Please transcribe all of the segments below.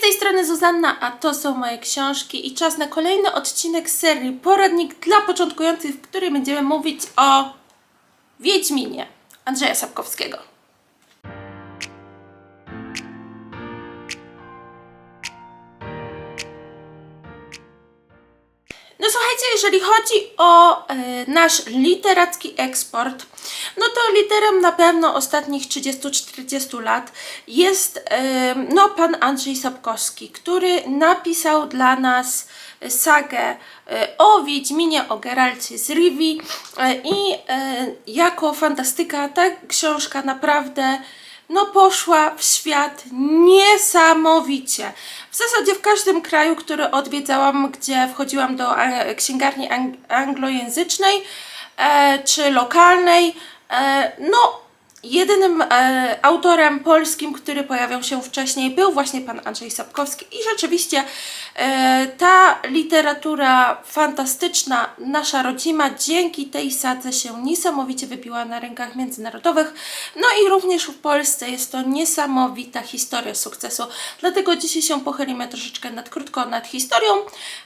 z tej strony Zuzanna, a to są moje książki i czas na kolejny odcinek serii Poradnik dla początkujących, w którym będziemy mówić o Wiedźminie Andrzeja Sapkowskiego. Jeżeli chodzi o e, nasz literacki eksport, no to literem na pewno ostatnich 30-40 lat jest e, no, pan Andrzej Sapkowski, który napisał dla nas sagę e, o Wiedźminie, o Geralcie z Rivi i jako fantastyka ta książka naprawdę no poszła w świat niesamowicie. W zasadzie w każdym kraju, który odwiedzałam, gdzie wchodziłam do a- księgarni ang- anglojęzycznej e, czy lokalnej, e, no jedynym e, autorem polskim, który pojawiał się wcześniej był właśnie pan Andrzej Sapkowski i rzeczywiście e, ta literatura fantastyczna, nasza rodzima, dzięki tej sadze się niesamowicie wybiła na rynkach międzynarodowych. No i również w Polsce jest to niesamowita historia sukcesu. Dlatego dzisiaj się pochylimy troszeczkę nad krótko nad historią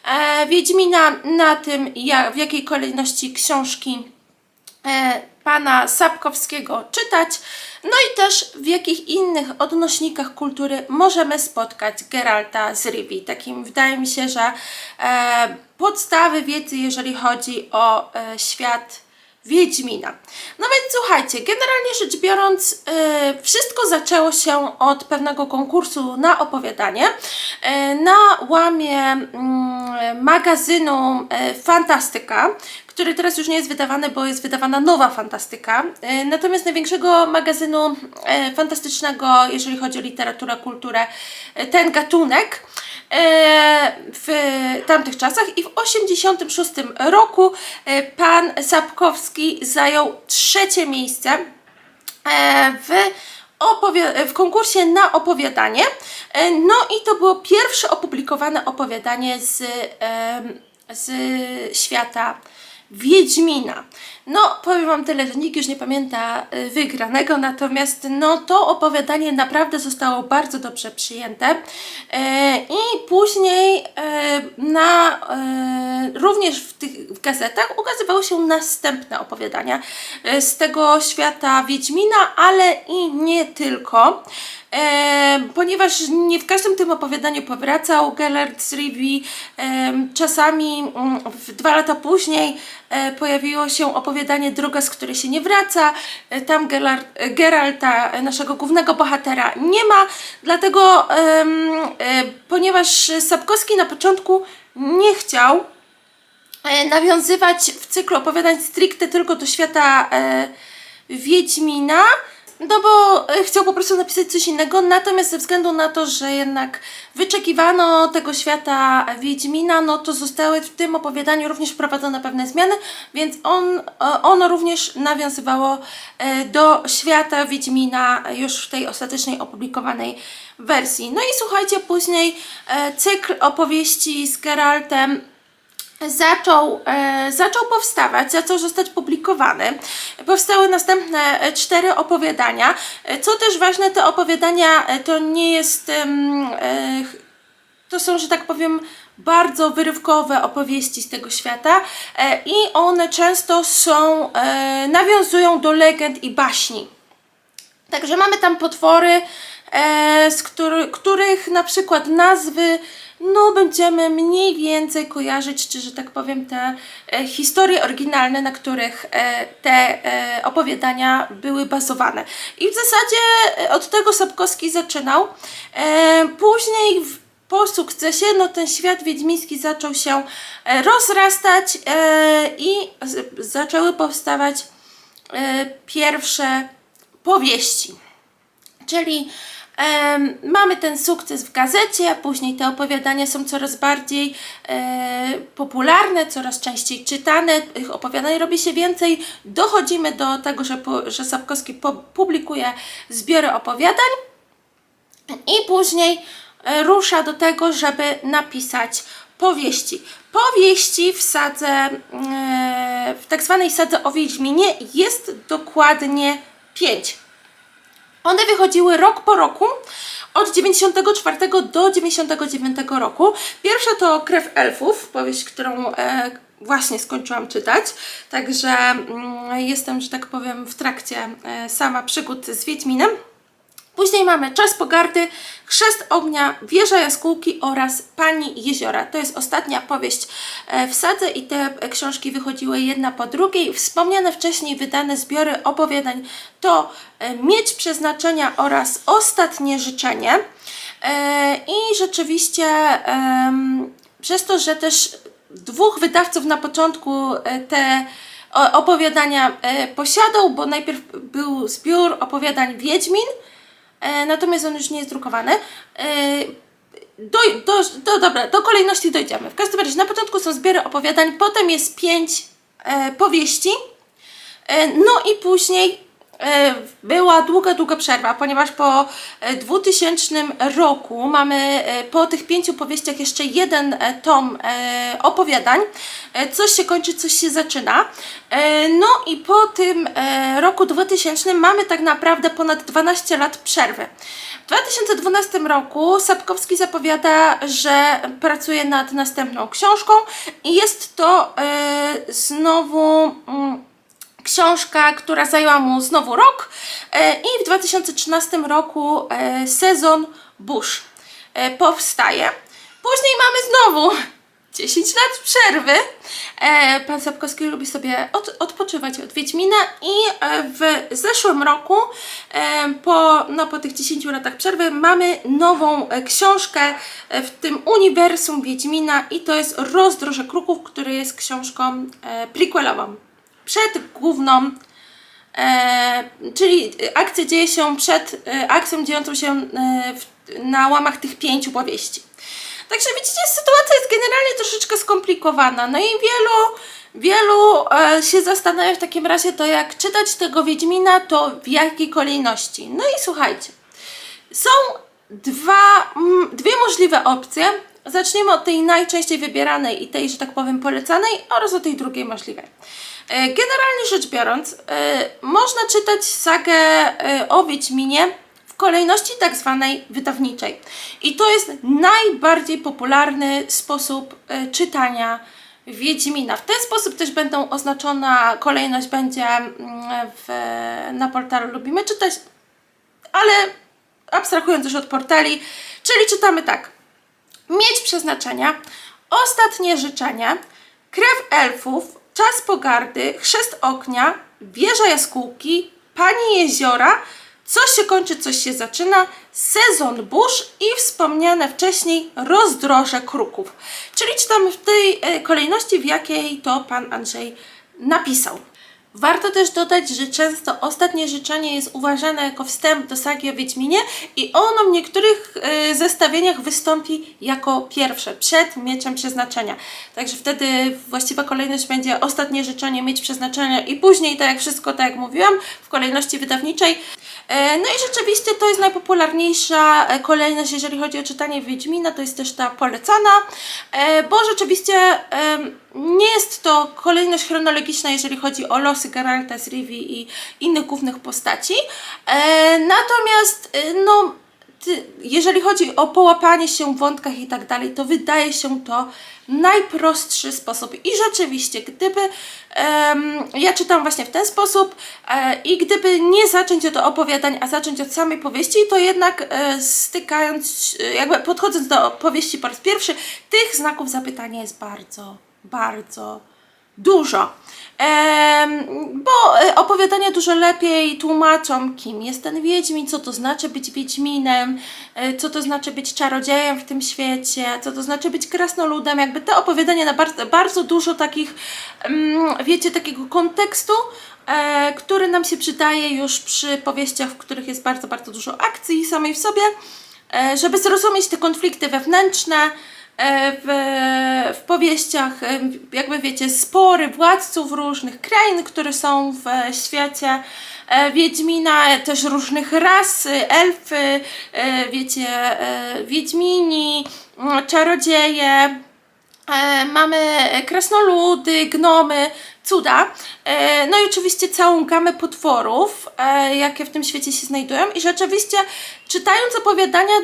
e, Wiedźmina, na tym jak, w jakiej kolejności książki pana Sapkowskiego czytać, no i też w jakich innych odnośnikach kultury możemy spotkać Geralta z Rivi. Takim wydaje mi się, że e, podstawy wiedzy, jeżeli chodzi o e, świat Wiedźmina. No więc słuchajcie, generalnie rzecz biorąc, e, wszystko zaczęło się od pewnego konkursu na opowiadanie e, na łamie mm, magazynu e, Fantastyka, który teraz już nie jest wydawany, bo jest wydawana nowa fantastyka. E, Natomiast największego magazynu e, fantastycznego, jeżeli chodzi o literaturę, kulturę, e, ten gatunek w tamtych czasach i w 86 roku pan Sapkowski zajął trzecie miejsce w, w konkursie na opowiadanie. No i to było pierwsze opublikowane opowiadanie z, z świata Wiedźmina. No, powiem Wam tyle, że nikt już nie pamięta y, wygranego, natomiast no, to opowiadanie naprawdę zostało bardzo dobrze przyjęte. E, I później e, na, e, również w tych gazetach ukazywały się następne opowiadania e, z tego świata Wiedźmina, ale i nie tylko. E, ponieważ nie w każdym tym opowiadaniu powracał Gellert z Rivi, e, czasami mm, w dwa lata później e, pojawiło się opowiadanie Droga, z której się nie wraca. E, tam e, Geralta, e, naszego głównego bohatera, nie ma, dlatego em, e, ponieważ Sapkowski na początku nie chciał e, nawiązywać w cyklu opowiadań stricte tylko do świata e, Wiedźmina, no bo e, chciał po prostu napisać coś innego, natomiast ze względu na to, że jednak wyczekiwano tego świata Wiedźmina, no to zostały w tym opowiadaniu również wprowadzone pewne zmiany, więc on, e, ono również nawiązywało e, do świata Wiedźmina już w tej ostatecznej opublikowanej wersji. No i słuchajcie, później cykl opowieści z Geraltem zaczął, e, zaczął powstawać, zaczął zostać publikowany. Powstały następne e, cztery opowiadania. E, Co też ważne, te opowiadania e, to nie jest. e, to są, że tak powiem, bardzo wyrywkowe opowieści z tego świata e, i one często są, e, nawiązują do legend i baśni. Także mamy tam potwory, e, z który, których na przykład nazwy no będziemy mniej więcej kojarzyć, czy że tak powiem te e, historie oryginalne, na których e, te e, opowiadania były bazowane. I w zasadzie e, od tego Sapkowski zaczynał. E, później w, po sukcesie no ten świat wiedźmiński zaczął się e, rozrastać e, i z, zaczęły powstawać e, pierwsze powieści. Czyli mamy ten sukces w gazecie, później te opowiadania są coraz bardziej e, popularne, coraz częściej czytane, tych opowiadań robi się więcej. Dochodzimy do tego, że, że Sapkowski publikuje zbiory opowiadań i później e, rusza do tego, żeby napisać powieści. Powieści w sadze, e, w tak zwanej sadze o Wiedźminie jest dokładnie pięć. One wychodziły rok po roku, od 94 do 99 roku. Pierwsza to Krew Elfów, powieść, którą e, właśnie skończyłam czytać, także mm, jestem, że tak powiem, w trakcie e, sama przygód z Wiedźminem. Później mamy Czas Pogardy, Chrzest Ognia, Wieża Jaskółki oraz Pani Jeziora. To jest ostatnia powieść e, w sadze i te e, książki wychodziły jedna po drugiej. Wspomniane wcześniej wydane zbiory opowiadań to e, Mieć Przeznaczenia oraz Ostatnie Życzenie. I rzeczywiście przez to, że też dwóch wydawców na początku te opowiadania posiadał, bo najpierw był zbiór opowiadań Wiedźmin, natomiast on już nie jest drukowany. E, do, do, do, dobra, do kolejności dojdziemy. W każdym razie na początku są zbiory opowiadań, potem jest pięć e, powieści, e, no i później e, była długa, długa przerwa, ponieważ po e, 2000 roku mamy e, po tych pięciu powieściach jeszcze jeden e, tom e, opowiadań. E, Coś się kończy, coś się zaczyna. E, No i po tym e, roku 2000 mamy tak naprawdę ponad 12 lat przerwy. W 2012 roku Sapkowski zapowiada, że pracuje nad następną książką i jest to e, znowu mm, książka, która zajęła mu znowu rok e, i w 2013 roku e, sezon Bush e, powstaje. Później mamy znowu 10 lat przerwy. Pan Sapkowski lubi sobie od, odpoczywać od Wiedźmina i w zeszłym roku, po, no, po tych 10 latach przerwy, mamy nową książkę w tym uniwersum Wiedźmina i to jest Rozdroże Kruków, który jest książką prequelową. Przed główną E, czyli akcja dzieje się przed e, akcją dziejącą się e, w, na łamach tych pięciu powieści. Także widzicie, sytuacja jest generalnie troszeczkę skomplikowana. No i wielu, wielu e, się zastanawia w takim razie to, jak czytać tego Wiedźmina, to w jakiej kolejności. No i słuchajcie, są dwa, mm, dwie możliwe opcje. Zaczniemy od tej najczęściej wybieranej i tej, że tak powiem, polecanej oraz od tej drugiej możliwej. E, Generalnie rzecz biorąc, e, można czytać sagę e, o Wiedźminie w kolejności tak zwanej wydawniczej. I to jest najbardziej popularny sposób czytania Wiedźmina. W ten sposób też będą oznaczona kolejność będzie mm, w, na portalu Lubimy Czytać, ale abstrahując już od portali, czyli czytamy tak. Mieć przeznaczenia, ostatnie życzenie, krew elfów, czas pogardy, chrzest ognia, wieża jaskółki, pani jeziora, coś się kończy, coś się zaczyna, sezon burz i wspomniane wcześniej rozdroże kruków. Czyli czytamy w tej e, kolejności, w jakiej to pan Andrzej napisał. Warto też dodać, że często ostatnie życzenie jest uważane jako wstęp do sagi o Wiedźminie i ono w niektórych e, zestawieniach wystąpi jako pierwsze, przed Mieczem Przeznaczenia. Także wtedy właściwa kolejność będzie ostatnie życzenie, Miecz Przeznaczenia i później, tak jak wszystko, tak jak mówiłam, w kolejności wydawniczej. E, No i rzeczywiście to jest najpopularniejsza e, kolejność, jeżeli chodzi o czytanie Wiedźmina, to jest też ta polecana, e, bo rzeczywiście nie jest to kolejność chronologiczna, jeżeli chodzi o losy Geralta z Rivi i innych głównych postaci. E, Natomiast, e, no, ty- jeżeli chodzi o połapanie się w wątkach i tak dalej, to wydaje się to najprostszy sposób. I rzeczywiście, gdyby ja czytam właśnie w ten sposób e, i gdyby nie zacząć od opowiadań, a zacząć od samej powieści, to jednak e, stykając, e, jakby podchodząc do powieści po raz pierwszy, tych znaków zapytania jest bardzo, bardzo dużo. Bo e, opowiadania dużo lepiej tłumaczą, kim jest ten Wiedźmin, co to znaczy być Wiedźminem, e, co to znaczy być czarodziejem w tym świecie, co to znaczy być krasnoludem. Jakby te opowiadania na bardzo, bardzo dużo takich, wiecie, takiego kontekstu, e, który nam się przydaje już przy powieściach, w których jest bardzo, bardzo dużo akcji samej w sobie, żeby zrozumieć te konflikty wewnętrzne, w, w powieściach, e, jakby wiecie, spory władców różnych krain, które są w e, świecie e, Wiedźmina, e, też różnych ras, e, elfy, e, wiecie, e, Wiedźmini, czarodzieje, E, mamy krasnoludy, gnomy, cuda. E, no i oczywiście całą gamę potworów, e, jakie w tym świecie się znajdują. I rzeczywiście, czytając opowiadania,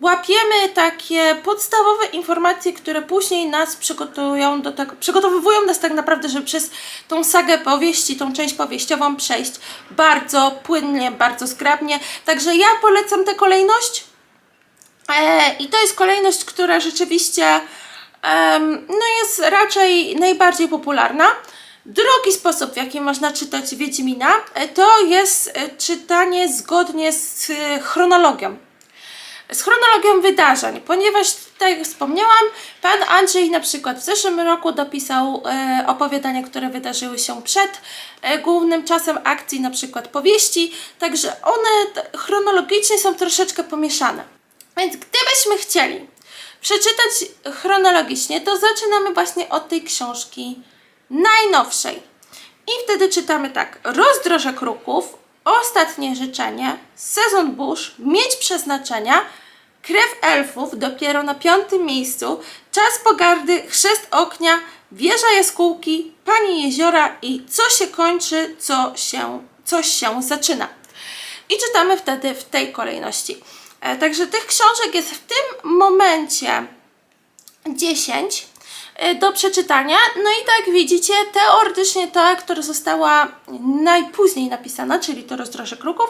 łapiemy takie podstawowe informacje, które później nas przygotują do tego, przygotowywują nas tak naprawdę, żeby przez tą sagę powieści, tą część powieściową przejść bardzo płynnie, bardzo zgrabnie. Także ja polecam tę kolejność. E, I to jest kolejność, która rzeczywiście em, no jest raczej najbardziej popularna. Drugi sposób, w jaki można czytać Wiedźmina, e, to jest e, czytanie zgodnie z e, chronologią. Z chronologią wydarzeń, ponieważ tak jak wspomniałam, pan Andrzej na przykład w zeszłym roku dopisał e, opowiadania, które wydarzyły się przed e, głównym czasem akcji, na przykład powieści, także one chronologicznie są troszeczkę pomieszane. Więc gdybyśmy chcieli przeczytać chronologicznie, to zaczynamy właśnie od tej książki najnowszej. I wtedy czytamy tak. Rozdroże kruków, ostatnie życzenie, sezon burz, mieć przeznaczenia, krew elfów dopiero na piątym miejscu, czas pogardy, chrzest oknia, wieża jaskółki, pani jeziora i co się kończy, co się, coś się zaczyna. I czytamy wtedy w tej kolejności. E, Także tych książek jest w tym momencie 10 e, do przeczytania. No i tak widzicie, teoretycznie ta, która została najpóźniej napisana, czyli to Rozdroże Kruków,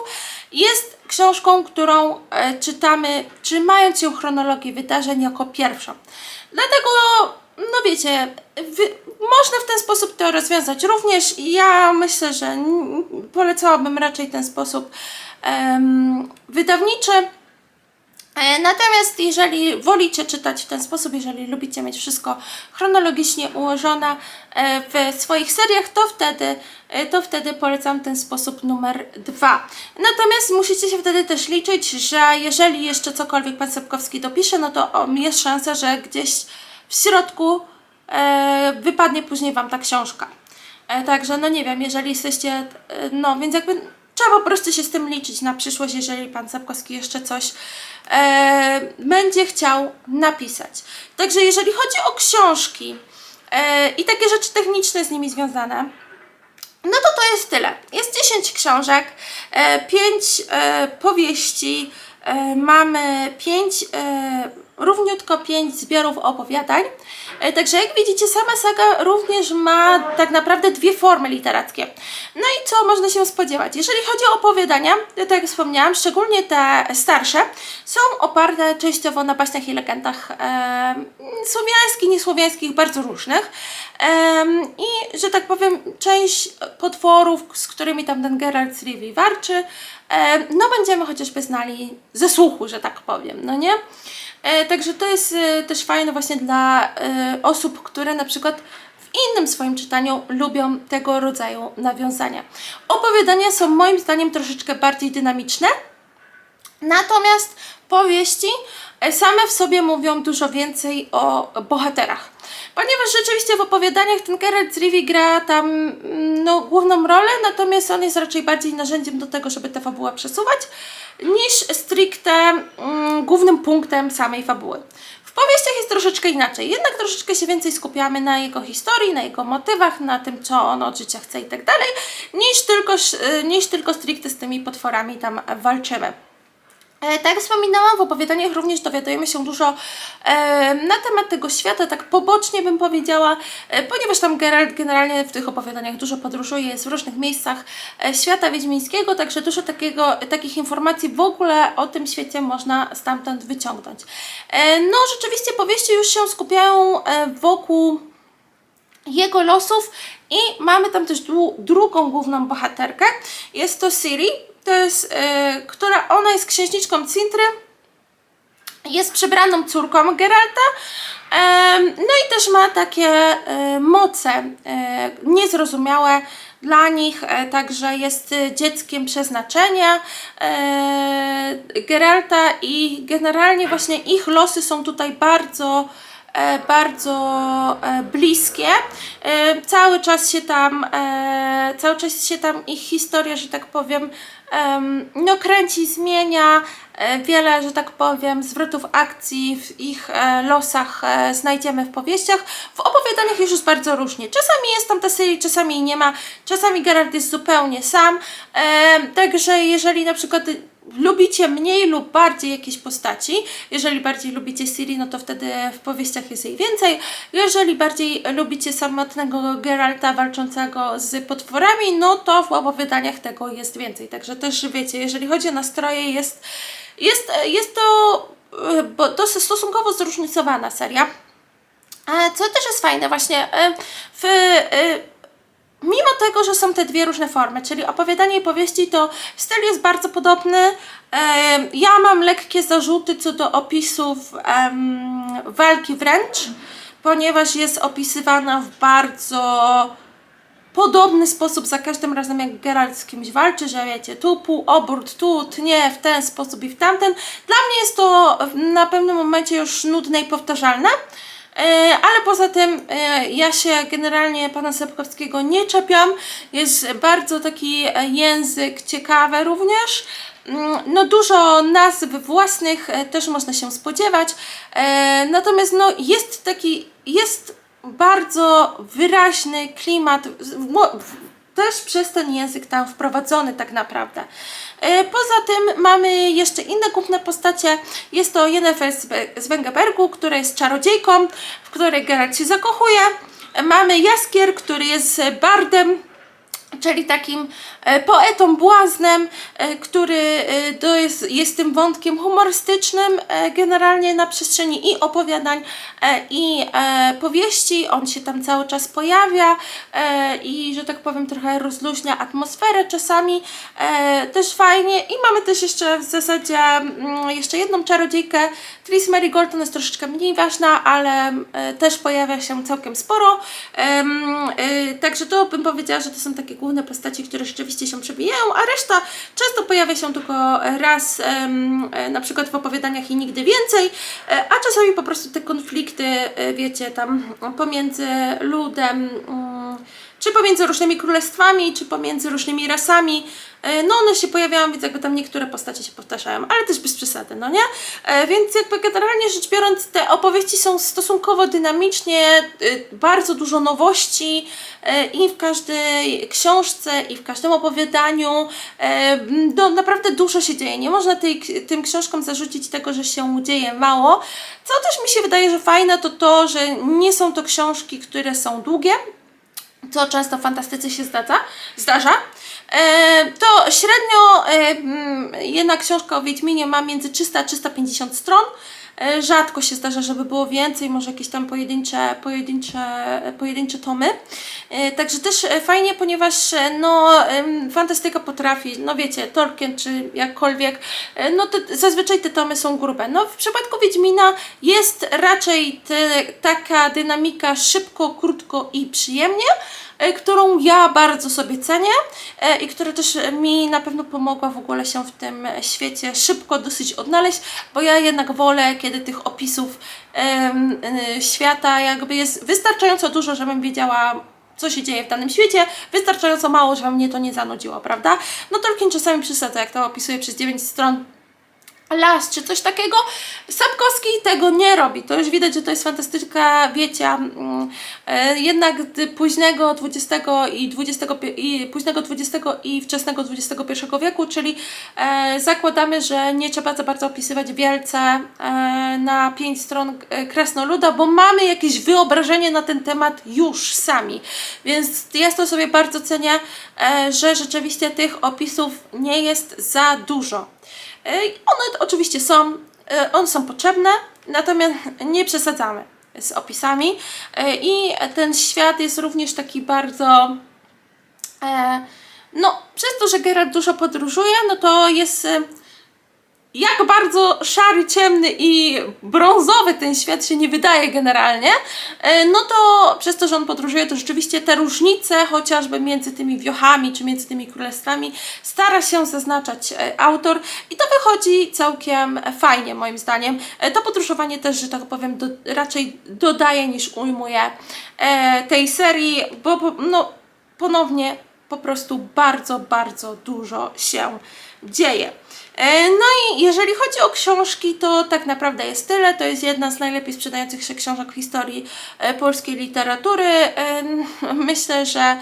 jest książką, którą e, czytamy, trzymając się chronologii wydarzeń jako pierwszą. Dlatego, no wiecie, wy, można w ten sposób to rozwiązać również. Ja myślę, że polecałabym raczej ten sposób em, wydawniczy. E, Natomiast jeżeli wolicie czytać w ten sposób, jeżeli lubicie mieć wszystko chronologicznie ułożone e, w swoich seriach, to wtedy, e, to wtedy polecam ten sposób numer dwa. Natomiast musicie się wtedy też liczyć, że jeżeli jeszcze cokolwiek pan Sapkowski dopisze, no to jest szansa, że gdzieś w środku wypadnie później wam ta książka. Także, no nie wiem, jeżeli jesteście, no więc jakby trzeba po prostu się z tym liczyć na przyszłość, jeżeli pan Sapkowski jeszcze coś e, będzie chciał napisać. Także jeżeli chodzi o książki e, i takie rzeczy techniczne z nimi związane, no to to jest tyle. Jest 10 książek, 5 powieści, e, mamy 5, równiutko 5 zbiorów opowiadań. E, Także jak widzicie, sama saga również ma tak naprawdę dwie formy literackie. No i co można się spodziewać? Jeżeli chodzi o opowiadania, to tak jak wspomniałam, szczególnie te starsze, są oparte częściowo na baśniach i legendach e, słowiańskich, niesłowiańskich, bardzo różnych. Em, I, że tak powiem, część potworów, z którymi tam ten Geralt z Rivi walczy, em, no będziemy chociażby znali ze słuchu, że tak powiem, no nie? E, także to jest e, też fajne właśnie dla e, osób, które na przykład w innym swoim czytaniu lubią tego rodzaju nawiązania. Opowiadania są moim zdaniem troszeczkę bardziej dynamiczne, Natomiast powieści same w sobie mówią dużo więcej o bohaterach. Ponieważ rzeczywiście w opowiadaniach ten Geralt z gra tam mm, no, główną rolę, natomiast on jest raczej bardziej narzędziem do tego, żeby tę fabułę przesuwać, niż stricte mm, głównym punktem samej fabuły. W powieściach jest troszeczkę inaczej, jednak troszeczkę się więcej skupiamy na jego historii, na jego motywach, na tym, co on od życia chce i tak dalej, niż tylko, y, niż tylko stricte z tymi potworami tam walczymy. E, Tak jak wspominałam, w opowiadaniach również dowiadujemy się dużo e, na temat tego świata, tak pobocznie bym powiedziała, e, ponieważ tam Geralt generalnie w tych opowiadaniach dużo podróżuje, jest w różnych miejscach e, świata wiedźmińskiego, także dużo takiego, takich informacji w ogóle o tym świecie można stamtąd wyciągnąć. E, no rzeczywiście powieści już się skupiają e, wokół jego losów i mamy tam też dru- drugą główną bohaterkę. Jest to Ciri, to jest, e, która ona jest księżniczką Cintry, jest przebraną córką Geralta, no i też ma takie e, moce e, niezrozumiałe dla nich, także jest dzieckiem przeznaczenia Geralta i generalnie właśnie ich losy są tutaj bardzo bardzo e, bliskie. E, cały czas się tam, e, cały czas się tam ich historia, że tak powiem, em, no kręci, zmienia. e, wiele, że tak powiem, zwrotów akcji w ich e, losach e, znajdziemy w powieściach. W opowiadaniach już jest bardzo różnie. Czasami jest tam ta serii, czasami jej nie ma, czasami Geralt jest zupełnie sam. E, także jeżeli na przykład lubicie mniej lub bardziej jakieś postaci, jeżeli bardziej lubicie Ciri, no to wtedy w powieściach jest jej więcej. Jeżeli bardziej lubicie samotnego Geralta walczącego z potworami, no to w opowiadaniach tego jest więcej. Także też wiecie, jeżeli chodzi o nastroje, jest, jest, jest to e, bo dosyć stosunkowo zróżnicowana seria. E, Co też jest fajne właśnie e, w Mimo tego, że są te dwie różne formy, czyli opowiadanie i powieści, to styl jest bardzo podobny. Ja mam lekkie zarzuty co do opisów walki wręcz, ponieważ jest opisywana w bardzo podobny sposób za każdym razem, jak Geralt z kimś walczy, że wiecie, tu pół obrót, tu tnie w ten sposób i w tamten. Dla mnie jest to na pewnym momencie już nudne i powtarzalne. E, Ale poza tym e, ja się generalnie pana Sapkowskiego nie czepiam. Jest bardzo taki e, język ciekawy również. Mm, No dużo nazw własnych też można się spodziewać. Natomiast no jest taki, jest bardzo wyraźny klimat, też przez ten język tam wprowadzony tak naprawdę. E, Poza tym mamy jeszcze inne główne postacie. Jest to Yennefer z Be- z Wengerbergu, która jest czarodziejką, w której Geralt się zakochuje. E, Mamy Jaskier, który jest bardem, czyli takim poetą błaznem, e, który e, to jest, jest tym wątkiem humorystycznym e, generalnie na przestrzeni i opowiadań e, i e, powieści. On się tam cały czas pojawia e, i, że tak powiem, trochę rozluźnia atmosferę czasami. E, też fajnie. I mamy też jeszcze w zasadzie mm, jeszcze jedną czarodziejkę. Tris Marigold, ona jest troszeczkę mniej ważna, ale e, też pojawia się całkiem sporo. E, także to bym powiedziała, że to są takie główne postaci, które rzeczywiście się przebijają, a reszta często pojawia się tylko raz, e, na przykład w opowiadaniach i nigdy więcej, e, a czasami po prostu te konflikty, e, wiecie, tam pomiędzy ludem, mm, czy pomiędzy różnymi królestwami, czy pomiędzy różnymi rasami, e, no one się pojawiają, więc jakby tam niektóre postacie się powtarzają, ale też bez przesady, no nie? E, Więc jakby generalnie rzecz biorąc, te opowieści są stosunkowo dynamicznie, e, bardzo dużo nowości i w każdej książce, i w każdym opowiadaniu. No naprawdę dużo się dzieje. Nie można tej, tym książkom zarzucić tego, że się dzieje mało. Co też mi się wydaje, że fajne, to to, że nie są to książki, które są długie, co często w fantastyce się zdarza, zdarza. E, to średnio e, mm, jedna książka o Wiedźminie ma między 300 a 350 stron. E, rzadko się zdarza, żeby było więcej, może jakieś tam pojedyncze, pojedyncze, pojedyncze tomy. E, także też e, fajnie, ponieważ no, fantastyka potrafi, no wiecie, Tolkien czy jakkolwiek, no to zazwyczaj te tomy są grube. No w przypadku Wiedźmina jest raczej te, taka dynamika szybko, krótko i przyjemnie którą ja bardzo sobie cenię e, i która też mi na pewno pomogła w ogóle się w tym świecie szybko dosyć odnaleźć, bo ja jednak wolę, kiedy tych opisów e, świata jakby jest wystarczająco dużo, żebym wiedziała co się dzieje w danym świecie, wystarczająco mało, żeby mnie to nie zanudziło, prawda? No Tolkien czasami przesadza, jak to opisuje przez 9 stron las czy coś takiego. Sapkowski tego nie robi. To już widać, że to jest fantastyka, wiecie, mm, e, jednak późnego XX i, 20, i późnego XX i wczesnego XXI wieku, czyli e, zakładamy, że nie trzeba za bardzo opisywać wielce e, na pięć stron krasnoluda, bo mamy jakieś wyobrażenie na ten temat już sami. Więc ja to sobie bardzo cenię, że rzeczywiście tych opisów nie jest za dużo. E, One oczywiście są, e, one są potrzebne, natomiast nie przesadzamy z opisami. E, i ten świat jest również taki bardzo no, przez to, że Geralt dużo podróżuje, no to jest jak bardzo szary, ciemny i brązowy ten świat się nie wydaje generalnie, e, no to przez to, że on podróżuje, to rzeczywiście te różnice chociażby między tymi wiochami czy między tymi królestwami stara się zaznaczać e, autor i to wychodzi całkiem fajnie moim zdaniem. E, To podróżowanie też, że tak powiem, do, raczej dodaje niż ujmuje tej serii, bo, no, ponownie po prostu bardzo, bardzo dużo się dzieje. E, No i jeżeli chodzi o książki, to tak naprawdę jest tyle. To jest jedna z najlepiej sprzedających się książek w historii e, polskiej literatury. E, Myślę, że,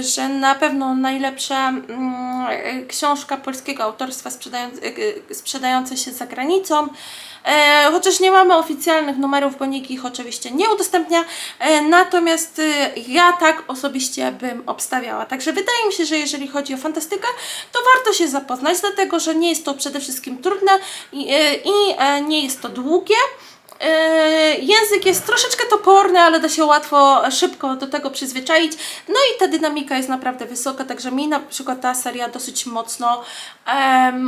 że na pewno najlepsza mm, książka polskiego autorstwa sprzedając, sprzedająca się za granicą. Chociaż nie mamy oficjalnych numerów, bo nikt ich oczywiście nie udostępnia, natomiast ja tak osobiście bym obstawiała. Także wydaje mi się, że jeżeli chodzi o fantastykę, to warto się zapoznać, dlatego że nie jest to przede wszystkim trudne i, e, i e, nie jest to długie. E, Język jest troszeczkę toporny, ale da się łatwo, szybko do tego przyzwyczaić. No i ta dynamika jest naprawdę wysoka, także mi na przykład ta seria dosyć mocno,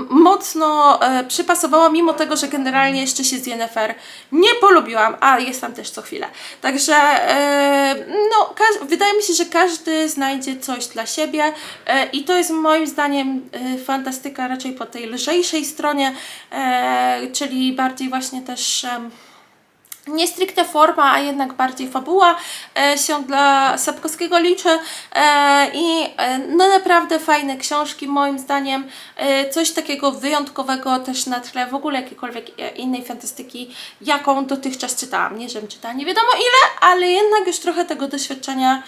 mocno e, przypasowała, mimo tego, że generalnie jeszcze się z Yennefer nie polubiłam, a jest tam też co chwilę. Także e, no, wydaje mi się, że każdy znajdzie coś dla siebie e, i to jest moim zdaniem fantastyka raczej po tej lżejszej stronie, czyli bardziej właśnie też... nie stricte forma, a jednak bardziej fabuła e, się dla Sapkowskiego liczy e, i e, no naprawdę fajne książki moim zdaniem, coś takiego wyjątkowego też na tle w ogóle jakiejkolwiek innej fantastyki, jaką dotychczas czytałam. Nie, żebym czytała nie wiadomo ile, ale jednak już trochę tego doświadczenia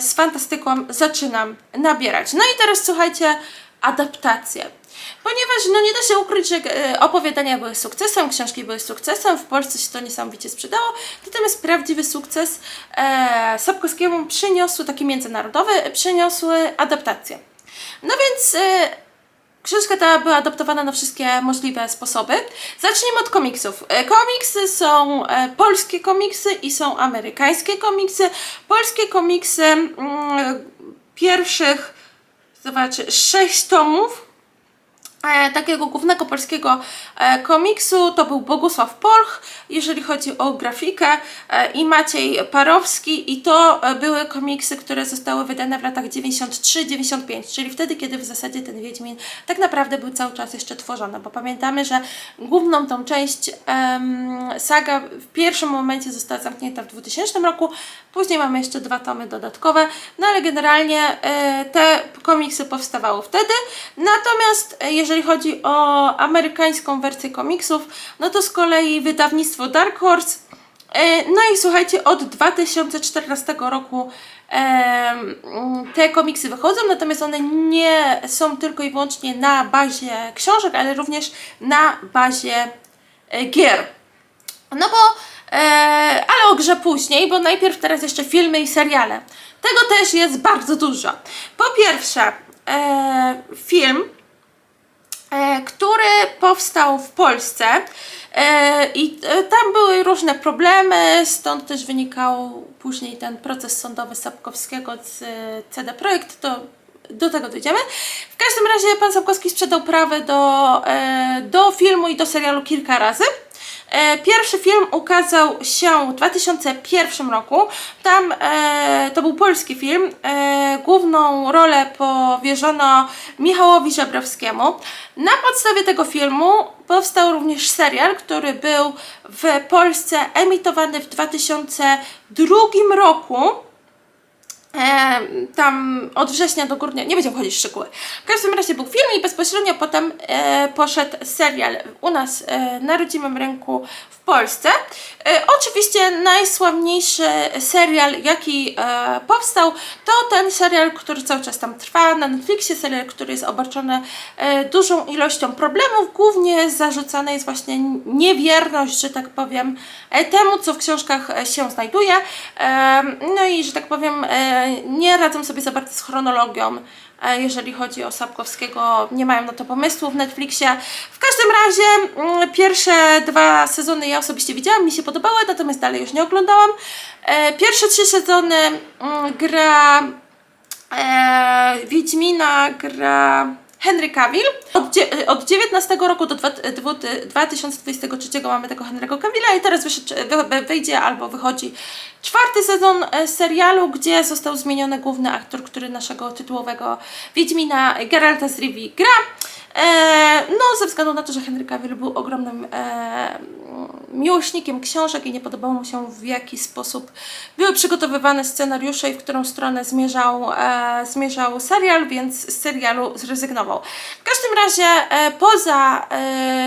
z fantastyką zaczynam nabierać. No i teraz słuchajcie, adaptacje. Ponieważ no nie da się ukryć, że e, opowiadania były sukcesem, książki były sukcesem, w Polsce się to niesamowicie sprzedało, natomiast prawdziwy sukces e, Sapkowskiemu przyniosły, taki międzynarodowy, przyniosły adaptacje. No więc e, Książka ta była adaptowana na wszystkie możliwe sposoby. Zacznijmy od komiksów. E, Komiksy są e, polskie komiksy i są amerykańskie komiksy. Polskie komiksy mm, pierwszych, zobaczcie, sześć tomów e, takiego głównego polskiego e, komiksu to był Bogusław Polch, jeżeli chodzi o grafikę e, i Maciej Parowski i to były komiksy, które zostały wydane w latach 93-95, czyli wtedy, kiedy w zasadzie ten Wiedźmin tak naprawdę był cały czas jeszcze tworzony, bo pamiętamy, że główną tą część saga w pierwszym momencie została zamknięta w 2000 roku, później mamy jeszcze dwa tomy dodatkowe, no ale generalnie e, te komiksy powstawały wtedy, natomiast e, jeżeli chodzi o amerykańską wersję komiksów, no to z kolei wydawnictwo Dark Horse E, No i słuchajcie, od 2014 roku te komiksy wychodzą, natomiast one nie są tylko i wyłącznie na bazie książek, ale również na bazie gier. No bo, ale o grze później, bo najpierw teraz jeszcze filmy i seriale. Tego też jest bardzo dużo. Po pierwsze, e, film e, który powstał w Polsce e, i e, tam były różne problemy, stąd też wynikał później ten proces sądowy Sapkowskiego z e, CD Projekt, to do tego dojdziemy. W każdym razie pan Sapkowski sprzedał prawy do, e, do filmu i do serialu kilka razy. E, Pierwszy film ukazał się w 2001 roku. Tam e, to był polski film. E, główną rolę powierzono Michałowi Żebrowskiemu. Na podstawie tego filmu powstał również serial, który był w Polsce emitowany w 2002 roku. E, tam od września do grudnia, nie będziemy wchodzić w szczegóły. W każdym razie był film i bezpośrednio potem e, poszedł serial u nas e, na rodzimym rynku w Polsce. E, oczywiście najsławniejszy serial, jaki e, powstał, to ten serial, który cały czas tam trwa na Netflixie, serial, który jest obarczony e, dużą ilością problemów. Głównie zarzucana jest właśnie niewierność, że tak powiem, e, temu, co w książkach e, się znajduje. E, no i, że tak powiem, e, nie radzą sobie za bardzo z chronologią, e, jeżeli chodzi o Sapkowskiego. Nie mają na to pomysłu w Netflixie. W każdym razie mm, pierwsze dwa sezony ja osobiście widziałam, mi się podobały, natomiast dalej już nie oglądałam. E, Pierwsze trzy sezony mm, gra e, Wiedźmina gra Henry Cavill. Od, dzie- od 19 roku do dwa- dwu- 2023 mamy tego Henry'ego Cavilla i teraz wyjdzie albo wychodzi czwarty sezon serialu, gdzie został zmieniony główny aktor, który naszego tytułowego Wiedźmina Geralta z Rivii gra. E, no, ze względu na to, że Henry Cavill był ogromnym e, miłośnikiem książek i nie podobało mu się w jaki sposób były przygotowywane scenariusze i w którą stronę zmierzał, e, zmierzał serial, więc z serialu zrezygnował. W każdym razie e, poza e,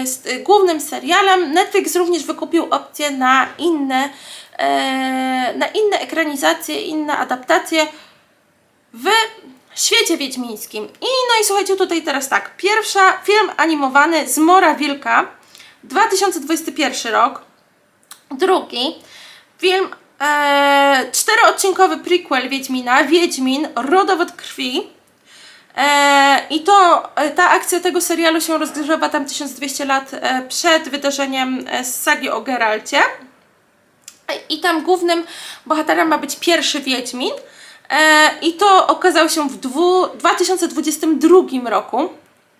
s- e, głównym serialem Netflix również wykupił opcję na inne, e, na inne ekranizacje, inne adaptacje w świecie wiedźmińskim. I no i słuchajcie, tutaj teraz tak. Pierwsza film animowany Zmora Wilka, 2021 rok. Drugi film, e, czteroodcinkowy prequel Wiedźmina, Wiedźmin, Rodowód Krwi. E, I to e, ta akcja tego serialu się rozgrywa tam 1200 lat e, przed wydarzeniem e, z sagi o Geralcie. I tam głównym bohaterem ma być pierwszy Wiedźmin. E, I to okazało się w dwu, 2022 roku.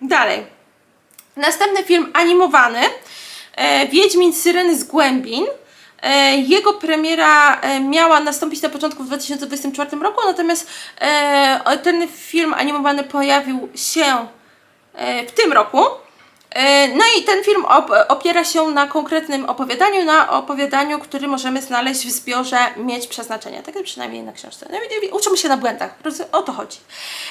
Dalej. Następny film animowany. E, Wiedźmin Syreny z Głębin. E, Jego premiera miała nastąpić na początku w 2024 roku, natomiast ten film animowany pojawił się w tym roku. E, No i ten film op opiera się na konkretnym opowiadaniu, na opowiadaniu, który możemy znaleźć w zbiorze Mieć Przeznaczenia. Tak przynajmniej na książce. No, Uczymy się na błędach, o to chodzi.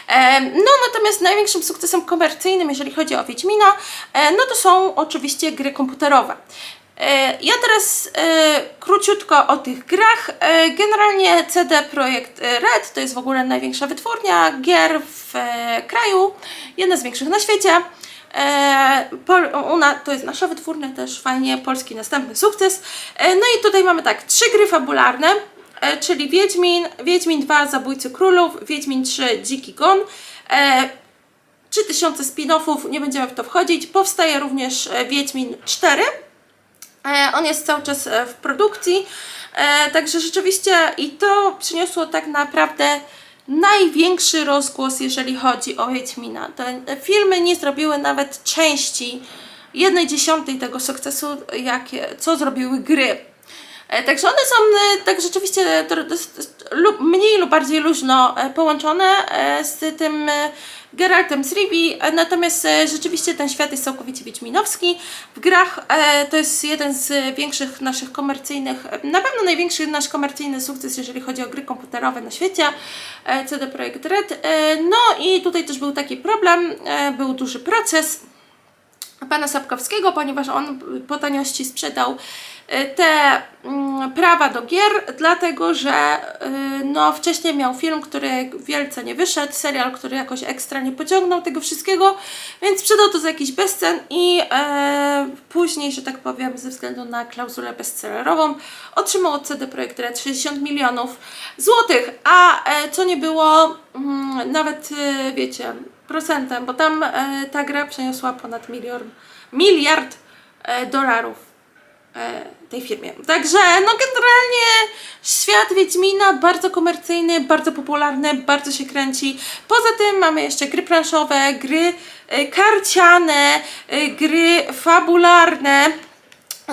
E, No natomiast największym sukcesem komercyjnym, jeżeli chodzi o Wiedźmina, e, no to są oczywiście gry komputerowe. Ja teraz króciutko o tych grach. Generalnie CD Projekt Red to jest w ogóle największa wytwórnia gier w kraju, jedna z większych na świecie. E, Pol, ona, to jest nasza wytwórnia też, fajnie, polski następny sukces. E, no i tutaj mamy tak, trzy gry fabularne, e, czyli Wiedźmin, Wiedźmin 2 Zabójcy Królów, Wiedźmin 3 Dziki Gon. E, 3000 spin-offów, nie będziemy w to wchodzić. Powstaje również e, Wiedźmin 4. E, On jest cały czas e, w produkcji, e, także rzeczywiście i to przyniosło tak naprawdę największy rozgłos, jeżeli chodzi o Wiedźmina. Te filmy nie zrobiły nawet części jednej dziesiątej tego sukcesu, jakie, co zrobiły gry. E, Także one są e, tak rzeczywiście mniej lub bardziej luźno e, połączone z tym Geraltem z Rivi, e, natomiast e, rzeczywiście ten świat jest całkowicie wiedźminowski. W grach e, to jest jeden z większych naszych komercyjnych, na pewno największy nasz komercyjny sukces, jeżeli chodzi o gry komputerowe na świecie, CD Projekt Red. No i tutaj też był taki problem, był duży proces pana Sapkowskiego, ponieważ on po taniości sprzedał y, te mm, prawa do gier, dlatego że y, no, wcześniej miał film, który wielce nie wyszedł, serial, który jakoś ekstra nie pociągnął tego wszystkiego, więc sprzedał to za jakiś bezcen i e, później, że tak powiem, ze względu na klauzulę bestsellerową otrzymał od CD Projekt Red 60 milionów złotych, a e, co nie było mm, nawet, e, wiecie, procentem, bo tam e, ta gra przeniosła ponad milion, miliard e, dolarów e, tej firmie. Także no generalnie świat Wiedźmina bardzo komercyjny, bardzo popularny, bardzo się kręci. Poza tym mamy jeszcze gry planszowe, gry e, karciane, e, gry fabularne.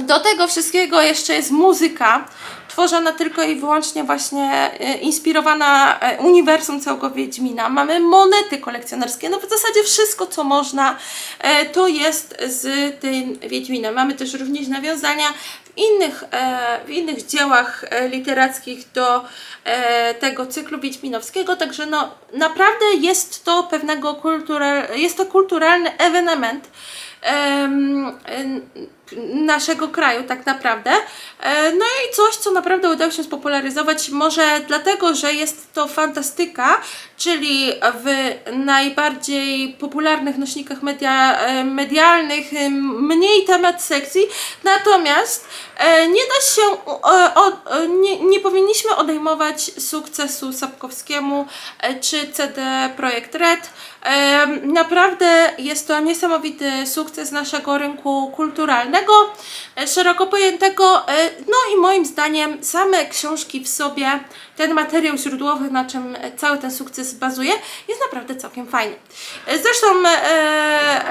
Do tego wszystkiego jeszcze jest muzyka, tworzona tylko i wyłącznie właśnie e, inspirowana e, uniwersum całego Wiedźmina. Mamy monety kolekcjonerskie, no w zasadzie wszystko co można e, to jest z tym Wiedźminem. Mamy też również nawiązania w innych, w innych dziełach literackich do tego cyklu wiedźminowskiego, także no naprawdę jest to pewnego kultural, jest to kulturalny ewenement em, em, naszego kraju tak naprawdę. E, No i coś, co naprawdę udało się spopularyzować, może dlatego, że jest to fantastyka, czyli w najbardziej popularnych nośnikach media, e, medialnych, em, mniej temat sekcji, natomiast e, nie da się, e, e, nie, nie powinniśmy odejmować sukcesu Sapkowskiemu e, czy CD Projekt Red. Naprawdę jest to niesamowity sukces naszego rynku kulturalnego, e, szeroko pojętego. e, No i moim zdaniem same książki w sobie, ten materiał źródłowy, na czym e, cały ten sukces bazuje, jest naprawdę całkiem fajny. Zresztą e,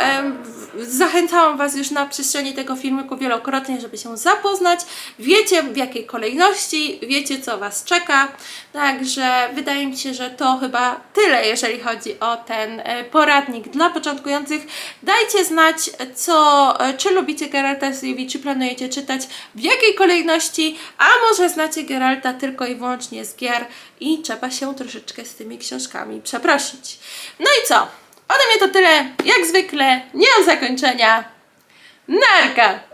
e, zachęcałam Was już na przestrzeni tego filmiku wielokrotnie, żeby się zapoznać. Wiecie w jakiej kolejności, wiecie co Was czeka. Także wydaje mi się, że to chyba tyle, jeżeli chodzi o ten e, poradnik dla początkujących. Dajcie znać, co, e, czy lubicie Geralta z Rivii, czy planujecie czytać, w jakiej kolejności, a może znacie Geralta tylko i wyłącznie z gier i trzeba się troszeczkę z tymi książkami przeprosić. No i co? Ode mnie to tyle, jak zwykle, nie mam zakończenia. Narka!